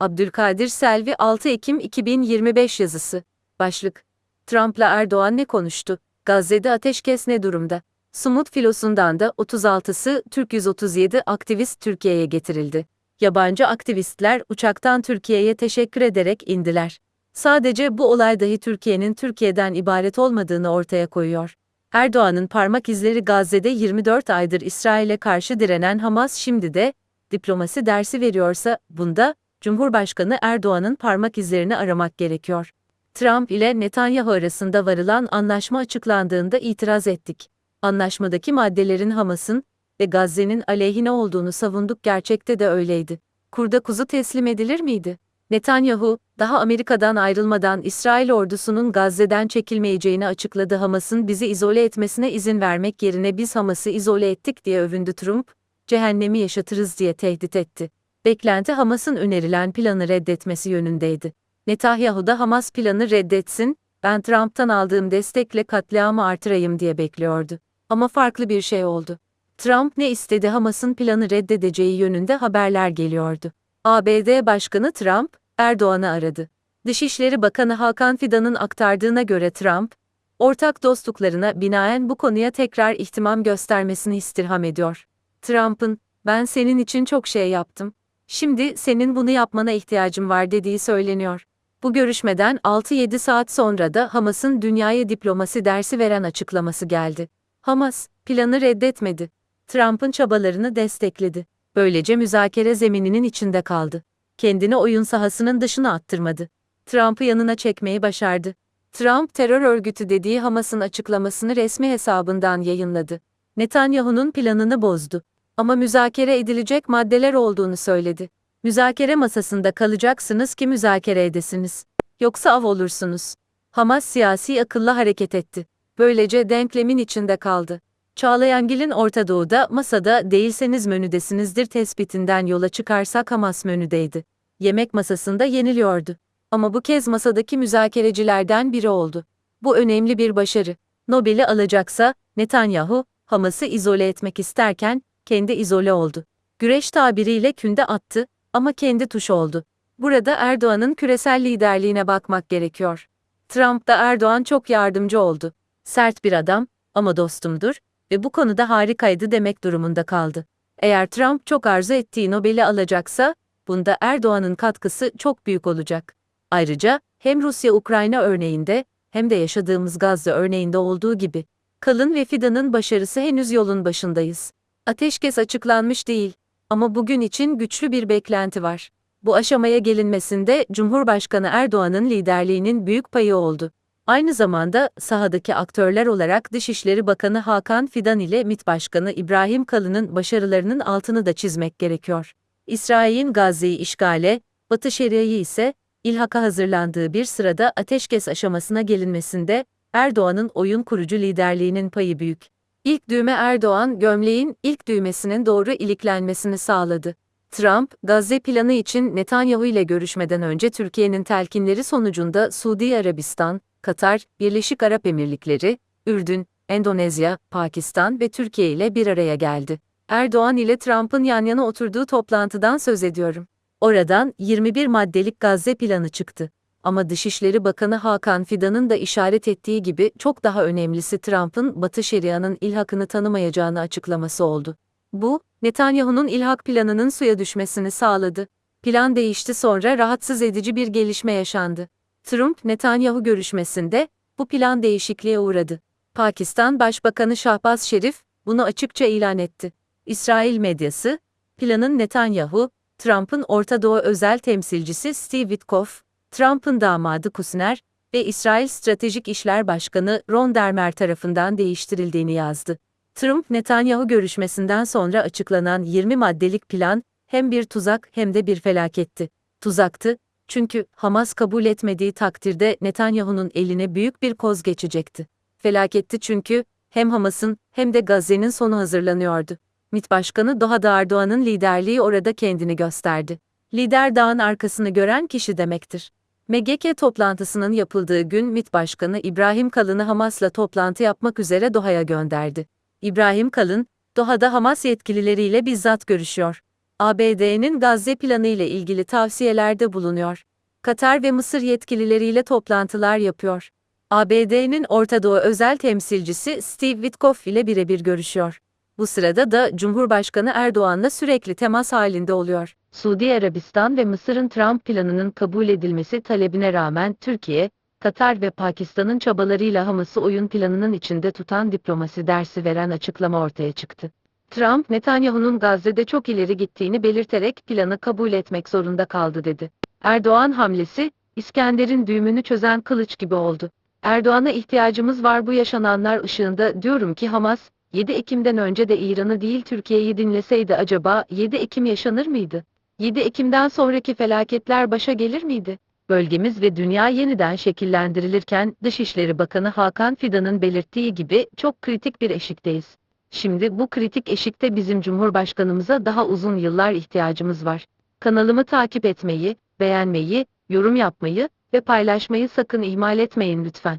Abdülkadir Selvi 6 Ekim 2025 yazısı. Başlık. Trump'la Erdoğan ne konuştu? Gazze'de ateşkes ne durumda? Sumut filosundan da 36'sı Türk 137 aktivist Türkiye'ye getirildi. Yabancı aktivistler uçaktan Türkiye'ye teşekkür ederek indiler. Sadece bu olay dahi Türkiye'nin Türkiye'den ibaret olmadığını ortaya koyuyor. Erdoğan'ın parmak izleri Gazze'de 24 aydır İsrail'e karşı direnen Hamas şimdi de diplomasi dersi veriyorsa bunda Cumhurbaşkanı Erdoğan'ın parmak izlerini aramak gerekiyor. Trump ile Netanyahu arasında varılan anlaşma açıklandığında itiraz ettik. Anlaşmadaki maddelerin Hamas'ın ve Gazze'nin aleyhine olduğunu savunduk gerçekte de öyleydi. Kurda kuzu teslim edilir miydi? Netanyahu, daha Amerika'dan ayrılmadan İsrail ordusunun Gazze'den çekilmeyeceğini açıkladı Hamas'ın bizi izole etmesine izin vermek yerine biz Hamas'ı izole ettik diye övündü Trump, cehennemi yaşatırız diye tehdit etti. Beklenti Hamas'ın önerilen planı reddetmesi yönündeydi. Netanyahu da Hamas planı reddetsin, ben Trump'tan aldığım destekle katliamı artırayım diye bekliyordu. Ama farklı bir şey oldu. Trump ne istedi Hamas'ın planı reddedeceği yönünde haberler geliyordu. ABD Başkanı Trump, Erdoğan'ı aradı. Dışişleri Bakanı Hakan Fidan'ın aktardığına göre Trump, ortak dostluklarına binaen bu konuya tekrar ihtimam göstermesini istirham ediyor. Trump'ın, ben senin için çok şey yaptım, şimdi senin bunu yapmana ihtiyacım var dediği söyleniyor. Bu görüşmeden 6-7 saat sonra da Hamas'ın dünyaya diplomasi dersi veren açıklaması geldi. Hamas, planı reddetmedi. Trump'ın çabalarını destekledi. Böylece müzakere zemininin içinde kaldı. Kendini oyun sahasının dışına attırmadı. Trump'ı yanına çekmeyi başardı. Trump terör örgütü dediği Hamas'ın açıklamasını resmi hesabından yayınladı. Netanyahu'nun planını bozdu. Ama müzakere edilecek maddeler olduğunu söyledi. Müzakere masasında kalacaksınız ki müzakere edesiniz. Yoksa av olursunuz. Hamas siyasi akılla hareket etti. Böylece denklemin içinde kaldı. Çağlayangil'in Orta Doğu'da masada değilseniz menüdesinizdir tespitinden yola çıkarsak Hamas menüdeydi. Yemek masasında yeniliyordu. Ama bu kez masadaki müzakerecilerden biri oldu. Bu önemli bir başarı. Nobel'i alacaksa Netanyahu, Hamas'ı izole etmek isterken kendi izole oldu. Güreş tabiriyle künde attı ama kendi tuş oldu. Burada Erdoğan'ın küresel liderliğine bakmak gerekiyor. Trump da Erdoğan çok yardımcı oldu. Sert bir adam ama dostumdur ve bu konuda harikaydı demek durumunda kaldı. Eğer Trump çok arzu ettiği Nobel'i alacaksa, bunda Erdoğan'ın katkısı çok büyük olacak. Ayrıca hem Rusya-Ukrayna örneğinde hem de yaşadığımız Gazze örneğinde olduğu gibi Kalın ve Fidan'ın başarısı henüz yolun başındayız. Ateşkes açıklanmış değil ama bugün için güçlü bir beklenti var. Bu aşamaya gelinmesinde Cumhurbaşkanı Erdoğan'ın liderliğinin büyük payı oldu. Aynı zamanda sahadaki aktörler olarak Dışişleri Bakanı Hakan Fidan ile MİT Başkanı İbrahim Kalın'ın başarılarının altını da çizmek gerekiyor. İsrail'in Gazze'yi işgale, Batı Şeria'yı ise ilhaka hazırlandığı bir sırada ateşkes aşamasına gelinmesinde Erdoğan'ın oyun kurucu liderliğinin payı büyük. İlk düğme Erdoğan, gömleğin ilk düğmesinin doğru iliklenmesini sağladı. Trump, Gazze planı için Netanyahu ile görüşmeden önce Türkiye'nin telkinleri sonucunda Suudi Arabistan, Katar, Birleşik Arap Emirlikleri, Ürdün, Endonezya, Pakistan ve Türkiye ile bir araya geldi. Erdoğan ile Trump'ın yan yana oturduğu toplantıdan söz ediyorum. Oradan 21 maddelik Gazze planı çıktı. Ama Dışişleri Bakanı Hakan Fidan'ın da işaret ettiği gibi çok daha önemlisi Trump'ın Batı Şeria'nın ilhakını tanımayacağını açıklaması oldu. Bu, Netanyahu'nun ilhak planının suya düşmesini sağladı. Plan değişti sonra rahatsız edici bir gelişme yaşandı. Trump-Netanyahu görüşmesinde bu plan değişikliğe uğradı. Pakistan Başbakanı Şahbaz Şerif bunu açıkça ilan etti. İsrail medyası, planın Netanyahu, Trump'ın Orta Doğu özel temsilcisi Steve Witkoff, Trump'ın damadı Kusner ve İsrail Stratejik İşler Başkanı Ron Dermer tarafından değiştirildiğini yazdı. Trump-Netanyahu görüşmesinden sonra açıklanan 20 maddelik plan hem bir tuzak hem de bir felaketti. Tuzaktı, çünkü Hamas kabul etmediği takdirde Netanyahu'nun eline büyük bir koz geçecekti. Felaketti çünkü hem Hamas'ın hem de Gazze'nin sonu hazırlanıyordu. MİT Başkanı Doha'da Erdoğan'ın liderliği orada kendini gösterdi. Lider dağın arkasını gören kişi demektir. MGK toplantısının yapıldığı gün MİT Başkanı İbrahim Kalın'ı Hamas'la toplantı yapmak üzere Doha'ya gönderdi. İbrahim Kalın, Doha'da Hamas yetkilileriyle bizzat görüşüyor. ABD'nin Gazze planı ile ilgili tavsiyelerde bulunuyor. Katar ve Mısır yetkilileriyle toplantılar yapıyor. ABD'nin Orta Doğu özel temsilcisi Steve Witkoff ile birebir görüşüyor. Bu sırada da Cumhurbaşkanı Erdoğan'la sürekli temas halinde oluyor. Suudi Arabistan ve Mısır'ın Trump planının kabul edilmesi talebine rağmen Türkiye, Katar ve Pakistan'ın çabalarıyla Hamas'ı oyun planının içinde tutan diplomasi dersi veren açıklama ortaya çıktı. Trump, Netanyahu'nun Gazze'de çok ileri gittiğini belirterek planı kabul etmek zorunda kaldı dedi. Erdoğan hamlesi, İskender'in düğümünü çözen kılıç gibi oldu. Erdoğan'a ihtiyacımız var bu yaşananlar ışığında diyorum ki Hamas, 7 Ekim'den önce de İran'ı değil Türkiye'yi dinleseydi acaba 7 Ekim yaşanır mıydı? 7 Ekim'den sonraki felaketler başa gelir miydi? Bölgemiz ve dünya yeniden şekillendirilirken Dışişleri Bakanı Hakan Fidan'ın belirttiği gibi çok kritik bir eşikteyiz. Şimdi bu kritik eşikte bizim Cumhurbaşkanımıza daha uzun yıllar ihtiyacımız var. Kanalımı takip etmeyi, beğenmeyi, yorum yapmayı ve paylaşmayı sakın ihmal etmeyin lütfen.